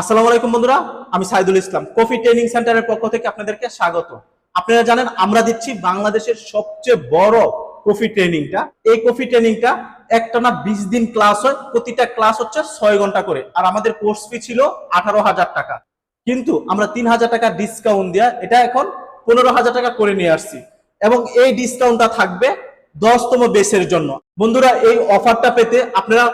আসসালামু আলাইকুম বন্ধুরা, আমি সাইদুল ইসলাম কফি ট্রেনিং সেন্টারের পক্ষ থেকে আপনাদেরকে স্বাগত। আপনারা জানেন আমরা দিচ্ছি বাংলাদেশের সবচেয়ে বড় কফি ট্রেনিংটা এই কফি ট্রেনিংটা একটা না বিশ দিন ক্লাস হয়, প্রতিটা ক্লাস হচ্ছে ছয় ঘণ্টা করে, আর আমাদের কোর্স ফি ছিল আঠারো হাজার টাকা। কিন্তু আমরা তিন হাজার টাকা ডিসকাউন্ট দেওয়া এটা এখন পনেরো হাজার টাকা করে নিয়ে আসছি। এবং এই ডিসকাউন্টটা থাকবে দশতম বেসের জন্য। বন্ধুরা, এই অফারটা পেতে আপনারা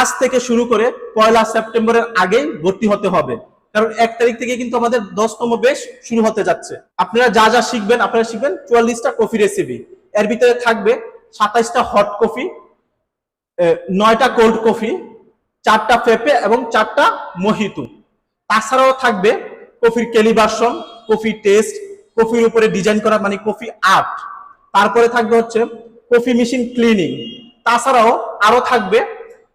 আজ থেকে শুরু করে পয়লা সেপ্টেম্বরের আগেই ভর্তি হতে হবে। কারণ এক তারিখ থেকে কিন্তু আমাদের দশতম বেশ শুরু হতে যাচ্ছে। আপনারা যা যা শিখবেন, আপনারা শিখবেন চুয়াল্লিশটা কফি রেসিপি এর ভিতরে থাকবে সাতাইশটা হট কফি নয়টা কোল্ড কফি চারটা পেপে এবং চারটা মহিতু। তাছাড়াও থাকবে কফির ক্যালিবার্সন কফি টেস্ট কফির উপরে ডিজাইন করা মানে কফি আর্ট তারপরে থাকবে হচ্ছে কফি মেশিন ক্লিনিং তাছাড়াও আরও থাকবে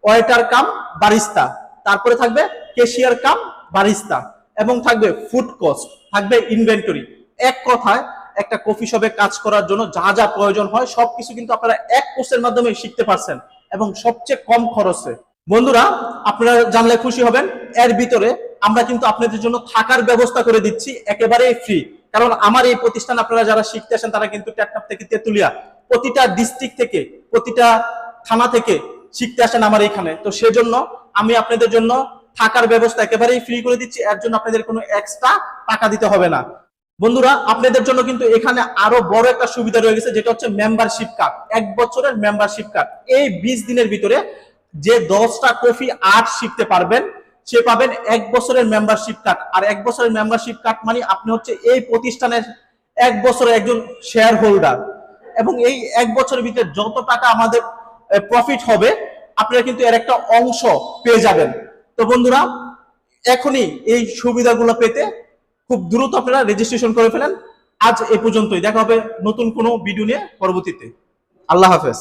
ওয়েটার কাম বারিস্তা। তারপরে থাকবে কেশিয়ার কাম বারিস্তা। এবং থাকবে ফুড কস্ট, থাকবে ইনভেন্টরি। এক কথায় একটা কফি শপে কাজ করার জন্য যা যা প্রয়োজন হয়, সবকিছু কিন্তু আপনারা এক কোর্সের মাধ্যমে শিখতে পারছেন এবং সবচেয়ে কম খরচে। বন্ধুরা, আপনারা জানলে খুশি হবেন, এর ভিতরে আমরা কিন্তু আপনাদের জন্য থাকার ব্যবস্থা করে দিচ্ছি, একেবারেই ফ্রি কারণ আমার এই প্রতিষ্ঠান আপনারা যারা শিখতে আসেন, তারা কিন্তু টেকনাফ থেকে তেতুলিয়া, প্রতিটা ডিস্ট্রিক্ট থেকে, প্রতিটা থানা থেকে শিখতে আসেন আমার এখানে। তো সেজন্য আমি আপনাদের জন্য থাকার ব্যবস্থা একেবারেই ফ্রি করে দিচ্ছি। এর জন্য আপনাদের কোনো এক্সট্রা টাকা দিতে হবে না। বন্ধুরা, আপনাদের জন্য কিন্তু এখানে আরও বড় একটা সুবিধা রয়ে গেছে, যেটা হচ্ছে মেম্বারশিপ কার্ড এক বছরের মেম্বারশিপ কার্ড এই বিশ দিনের ভিতরে যে দশটা কফি আর্ট শিখতে পারবেন, সে পাবেন এক বছরের মেম্বারশিপ কার্ড আর এক বছরের মেম্বারশিপ কার্ড মানে আপনি হচ্ছে এই প্রতিষ্ঠানের এক বছরের একজন শেয়ার হোল্ডার এবং এই এক বছরের ভিতরে যত টাকা আমাদের প্রফিট হবে, আপনারা কিন্তু এর একটা অংশ পেয়ে যাবেন। তো বন্ধুরা, এখনই এই সুবিধাগুলো পেতে খুব দ্রুত আপনারা রেজিস্ট্রেশন করে ফেলেন। আজ এ পর্যন্তই। দেখা হবে নতুন কোনো ভিডিও নিয়ে পরবর্তীতে। আল্লাহ হাফেজ।